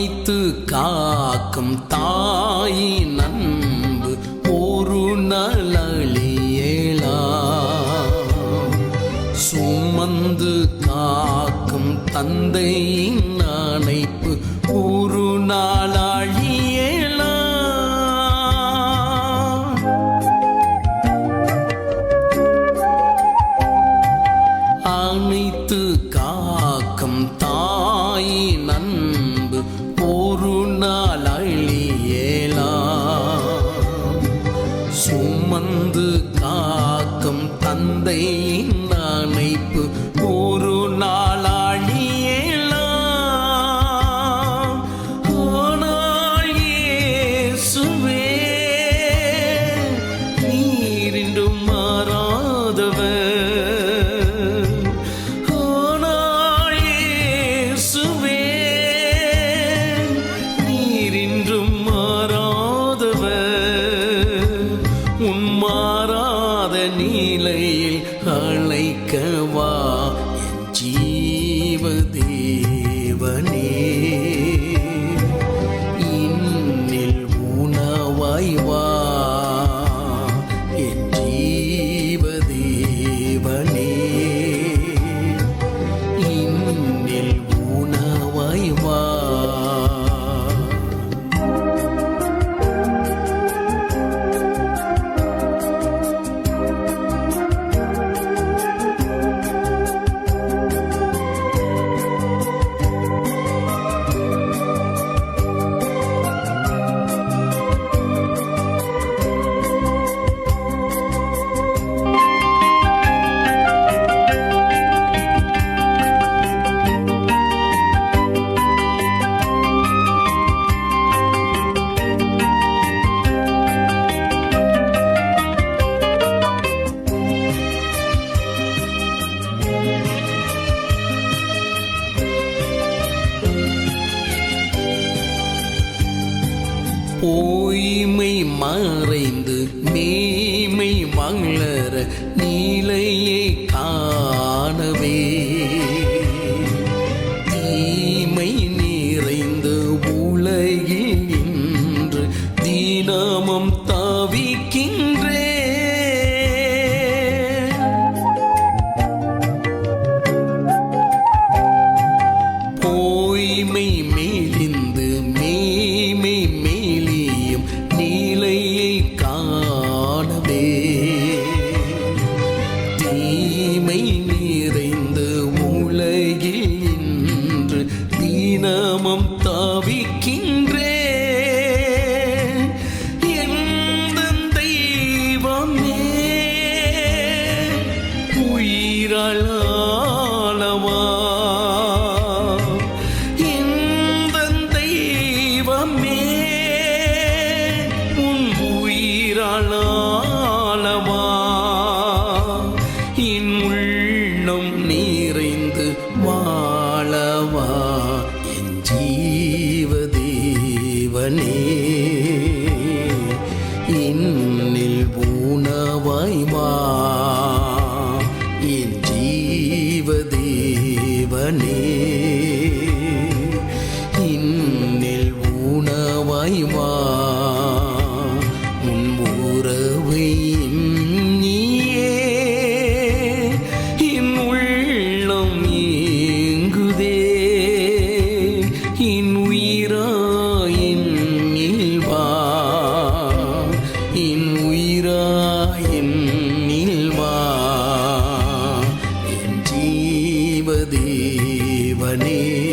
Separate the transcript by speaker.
Speaker 1: அனைத்து காக்கும் தாய் நன்பு ஒரு நலியேளா சுமந்து காக்கும் தந்தையின் அணைப்பு ஒரு நாளாழியலா அனைத்து காக்கும் தாய் அன்பு அணைப்பு ஒரு நாள் அழியலா ஆனால் இயேசுவே நீரின்றும் மாறாதவர். ஆனால் இயேசுவே நீரின்றும் மாறாதவர். உன் மாறாத நீலையில் அழை பொய்மை மறைந்து மேய்மை மலர நீலையை நன்மை நிறைந்து உலகில் இன்று தீனமம் தாவிக்கின்றே. எந்த தெய்வமே உயிரளாளமா எந்த தெய்வமே உன் உயிரளா എന്നിൽ ഊണവായി വാ എൻ ജീവദേവനേ എന്നിൽ ഊണവായി വാ in we underneath.